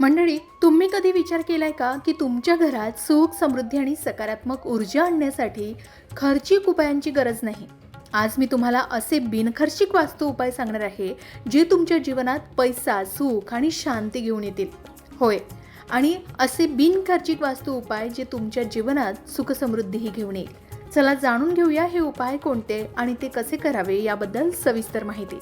मंडळी तुम्ही कधी विचार केलाय का की तुमच्या घरात सुख समृद्धी आणि सकारात्मक ऊर्जा आणण्यासाठी खर्चिक उपायांची गरज नाही? आज मी तुम्हाला असे बिनखर्चिक वास्तू उपाय सांगणार आहे जे तुमच्या जीवनात पैसा सुख आणि शांती घेऊन येतील. होय. आणि असे बिनखर्चिक वास्तू उपाय जे तुमच्या जीवनात सुख समृद्धीही घेऊन येईल. चला जाणून घेऊया हे उपाय कोणते आणि ते कसे करावे याबद्दल सविस्तर माहिती.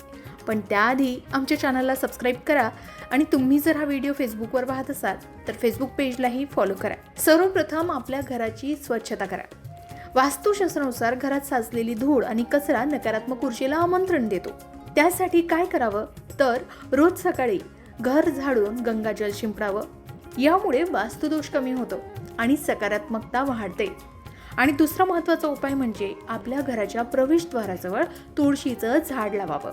पण त्याआधी आमच्या चॅनलला सबस्क्राईब करा आणि तुम्ही जर हा व्हिडिओ फेसबुकवर पाहत असाल तर फेसबुक पेजलाही फॉलो करा. सर्वप्रथम आपल्या घराची स्वच्छता करा. वास्तुशास्त्रानुसार घरात साचलेली धूळ आणि कचरा नकारात्मक ऊर्जेला आमंत्रण देतो. त्यासाठी काय करावं? तर रोज सकाळी घर झाडून गंगाजल शिंपडावं. यामुळे वास्तुदोष कमी होतो आणि सकारात्मकता वाढते. आणि दुसरा महत्त्वाचा उपाय म्हणजे आपल्या घराच्या प्रवेशद्वाराजवळ तुळशीचं झाड लावावं.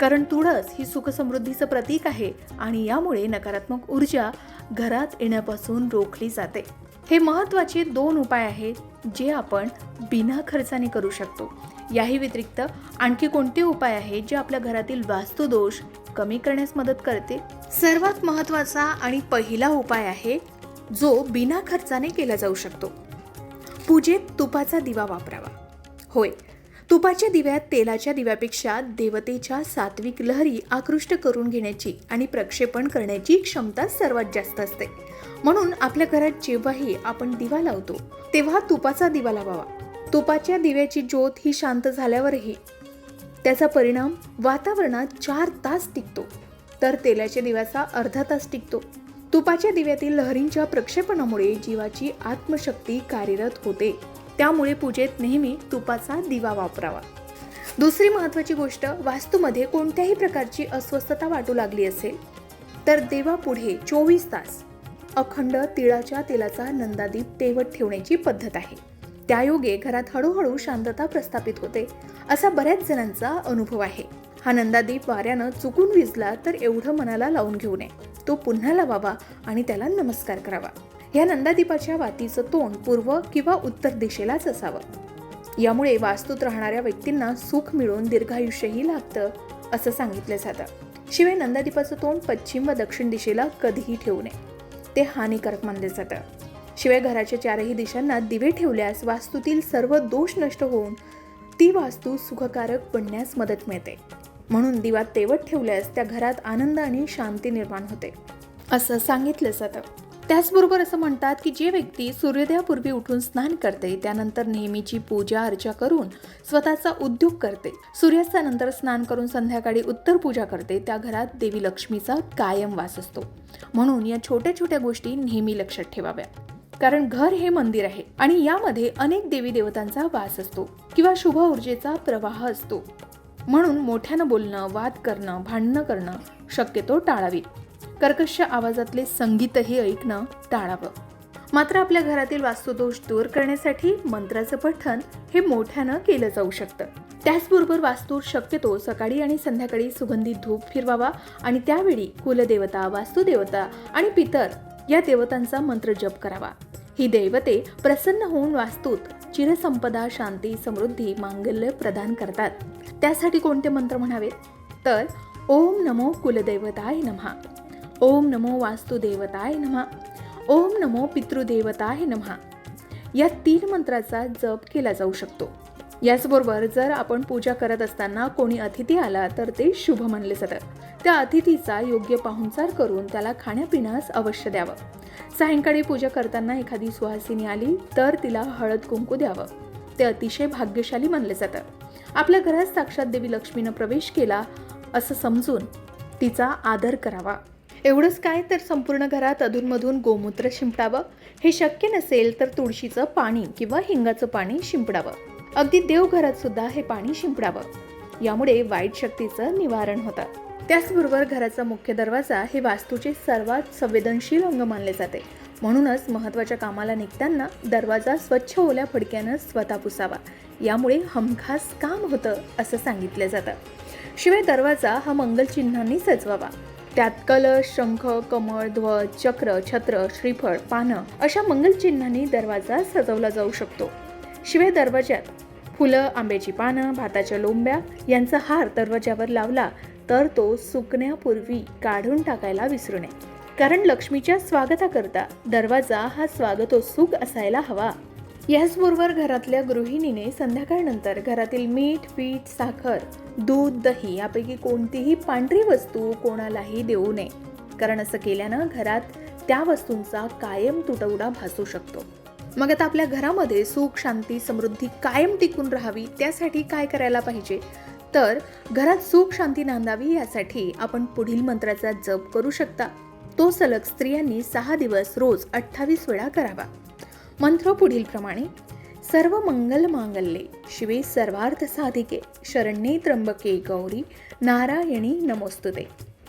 कारण तुळस ही सुखसमृद्धीचं प्रतीक आहे आणि यामुळे नकारात्मक ऊर्जा घरात येण्यापासून रोखली जाते. हे महत्त्वाचे दोन उपाय आहेत जे आपण बिना खर्चाने करू शकतो. याही व्यतिरिक्त आणखी कोणते उपाय आहेत जे आपल्या घरातील वास्तुदोष कमी करण्यास मदत करते? सर्वात महत्त्वाचा आणि पहिला उपाय आहे जो बिना खर्चाने केला जाऊ शकतो. पूजेत तुपाचा दिवा वापरावा. होय तुपाच्या दिव्यात तेलाच्या दिव्यापेक्षा देवतेच्या सात्विक लहरी आकृष्ट करून घेण्याची आणि प्रक्षेपण करण्याची क्षमता सर्वात जास्त असते. म्हणून आपल्या घरात जेव्हाही आपण दिवा लावतो तेव्हा तुपाचा दिवा लावावा. तुपाच्या दिव्याची ज्योत ही शांत झाल्यावरही त्याचा परिणाम वातावरणात चार तास टिकतो. तर तेलाच्या दिव्याचा अर्धा तास टिकतो. तुपाच्या दिव्यातील लहरींच्या प्रक्षेपणामुळे जीवाची आत्मशक्ती कार्यरत होते. त्यामुळे पूजेत नेहमी तुपाचा दिवा वापरावा. दुसरी महत्त्वाची गोष्ट वास्तूमध्ये कोणत्याही प्रकारची अस्वस्थता वाटू लागली असेल तर देवापुढे चोवीस तास अखंड तिळाच्या तेलाचा नंदादीप तेवत ठेवण्याची पद्धत आहे. त्यायोगे घरात हळूहळू शांतता प्रस्थापित होते असा बऱ्याच जणांचा अनुभव आहे. हा नंदादीप वाऱ्यानं चुकून विजला तर एवढं मनाला लावून घेऊ नये. तो पुन्हा लावावा आणि त्याला नमस्कार करावा. या नंदादीपाच्या वातीचं तोंड पूर्व किंवा उत्तर दिशेलाच असावं. यामुळे वास्तूत राहणाऱ्या व्यक्तींना सुख मिळून दीर्घायुष्यही लागतं असं सांगितलं जातं. शिवाय नंदादीपाचं तोंड पश्चिम व दक्षिण दिशेला कधीही ठेवू नये. ते हानिकारक मानले जातं. शिवाय घराच्या चारही दिशांना दिवे ठेवल्यास वास्तूतील सर्व दोष नष्ट होऊन ती वास्तू सुखकारक बनण्यास मदत मिळते. म्हणून दिवा तेवत ठेवल्यास त्या घरात आनंद आणि शांती निर्माण होते. असं सांगितलं जातं. त्याचबरोबर असं म्हणतात की जे व्यक्ती सूर्योदयापूर्वी उठून स्नान करते त्यानंतर नेहमीची पूजा अर्चा करून स्वतःचा उद्योग करते. सूर्यास्तानंतर स्नान करून संध्याकाळी उत्तर पूजा करते त्या घरात देवी लक्ष्मीचा कायम वास असतो. म्हणून या छोट्या छोट्या गोष्टी नेहमी लक्षात ठेवाव्या. कारण घर हे मंदिर आहे आणि यामध्ये अनेक देवी देवतांचा वास असतो किंवा शुभ ऊर्जेचा प्रवाह असतो. म्हणून मोठ्यानं बोलणं वाद करणं भांडणं करणं शक्यतो टाळावी. कर्कश आवाजातले संगीतही ऐकणं टाळावं. मात्र आपल्या घरातील वास्तुदोष दूर करण्यासाठी मंत्राचं पठण हे मोठ्यानं केलं जाऊ शकतं. त्याचबरोबर वास्तूत शक्यतो सकाळी आणि संध्याकाळी सुगंधित धूप फिरवावा आणि त्यावेळी कुलदेवता वास्तुदेवता आणि पितर या देवतांचा मंत्र जप करावा. ही दैवते प्रसन्न होऊन वास्तूत चिरसंपदा शांती समृद्धी मांगल्य प्रदान करतात. त्यासाठी कोणते मंत्र म्हणावेत? तर ओम नमो कुलदैवताय नमः ओम नमो वास्तुदेवताय नमः ओम नमो पितृदेवताय नमः या तीन मंत्राचा जप केला जाऊ शकतो. याचबरोबर जर आपण पूजा करत असताना कोणी अतिथी आला तर ते शुभ मानले जातं त्या अतिथीचा योग्य पाहुणचार करून त्याला खाण्यापिण्यास अवश्य द्यावं. सायंकाळी पूजा करताना एखादी सुहासिनी आली तर तिला हळद कुंकू द्यावं. ते अतिशय भाग्यशाली मानलं जातं. आपल्या घरात साक्षात देवी लक्ष्मीनं प्रवेश केला असं समजून तिचा आदर करावा. एवढंच काय तर संपूर्ण घरात अधूनमधून गोमूत्र शिंपडावं. हे शक्य नसेल तर तुळशीचं पाणी किंवा हिंगाचं पाणी शिंपडावं. अगदी देवघरात सुद्धा हे पाणी शिंपडावं. यामुळे वाईट शक्तीचं निवारण होतं. त्याचबरोबर घराचा मुख्य दरवाजा हे वास्तूचे सर्वात संवेदनशील अंग मानले जाते. म्हणूनच महत्त्वाच्या कामाला निघताना दरवाजा स्वच्छ ओल्या फडक्यानं स्वतः पुसावा. यामुळे हमखास काम होतं असं सांगितलं जातं. शिवाय दरवाजा हा मंगलचिन्हांनी सजवावा. त्यात कलश शंख कमळ ध्वज चक्र छत्र श्रीफळ पानं अशा मंगलचिन्हांनी दरवाजा सजवला जाऊ शकतो. शिवाय दरवाज्यात फुलं आंब्याची पानं भाताच्या लोंब्या यांचा हार दरवाज्यावर लावला तर तो सुकण्यापूर्वी काढून टाकायला विसरू नये. कारण लक्ष्मीच्या स्वागताकरता दरवाजा हा स्वागतोत्सुक असायला हवा. याचबरोबर घरातल्या गृहिणीने संध्याकाळनंतर घरातील मीठ पीठ साखर दूध दही यापैकी कोणतीही पांढरी वस्तू कोणालाही देऊ नये. कारण असं केल्यानं घरात त्या वस्तूंचा कायम तुटवडा भासू शकतो. मग आता आपल्या घरामध्ये सुख शांती समृद्धी कायम टिकून राहावी त्यासाठी काय करायला पाहिजे? तर घरात सुख शांती नांदावी यासाठी आपण पुढील मंत्राचा जप करू शकता. तो सलग स्त्रियांनी सहा दिवस रोज अठ्ठावीस वेळा करावा. मंत्र पुढील प्रमाणे सर्व मंगल मांगल्ये शिवे सर्वार्थ साधिके शरण्ये त्र्यंबके गौरी नारायणी नमोस्तुते.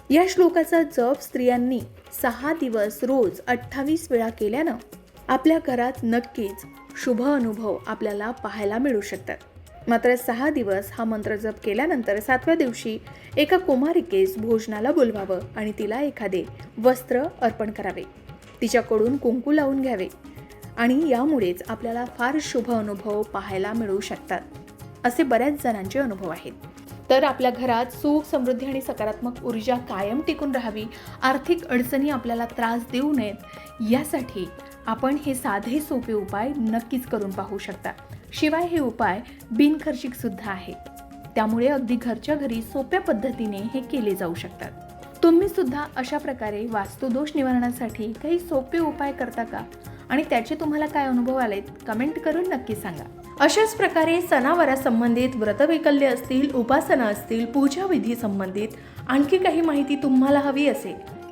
या श्लोकाचा जप स्त्रियांनी सहा दिवस रोज अठ्ठावीस वेळा केल्यानं आपल्या घरात नक्कीच शुभ अनुभव आपल्याला पाहायला मिळू शकतात. मात्र सहा दिवस हा मंत्र जप केल्यानंतर सातव्या दिवशी एका कुमारिकेस भोजनाला बोलवावं आणि तिला एखादे वस्त्र अर्पण करावे. तिच्याकडून कुंकू लावून घ्यावे आणि यामुळेच आपल्याला फार शुभ अनुभव पाहायला मिळू शकतात असे बऱ्याच जणांचे अनुभव आहेत. तर आपल्या घरात सुख समृद्धी आणि सकारात्मक ऊर्जा कायम टिकून राहावी आर्थिक अडचणी आपल्याला त्रास देऊ नयेत यासाठी आपण हे साधे सोपे उपाय नक्कीच करून पाहू शकता. शिवाय हे उपाय बिनखर्चिक सुद्धा आहे. त्यामुळे अगदी घरच्या घरी सोप्या पद्धतीने हे केले जाऊ शकतात. तुम्ही सुद्धा अशा प्रकारे वास्तुदोष निवारणासाठी काही सोपे उपाय करता का? आणि त्याचे तुम्हाला काय अनुभव आलेत कमेंट करून नक्की सांगा. अशाच प्रकारे सणावारासंबंधित व्रतवैकल्य असतील उपासना असतील पूजाविधी संबंधित आणखी काही माहिती तुम्हाला हवी असेल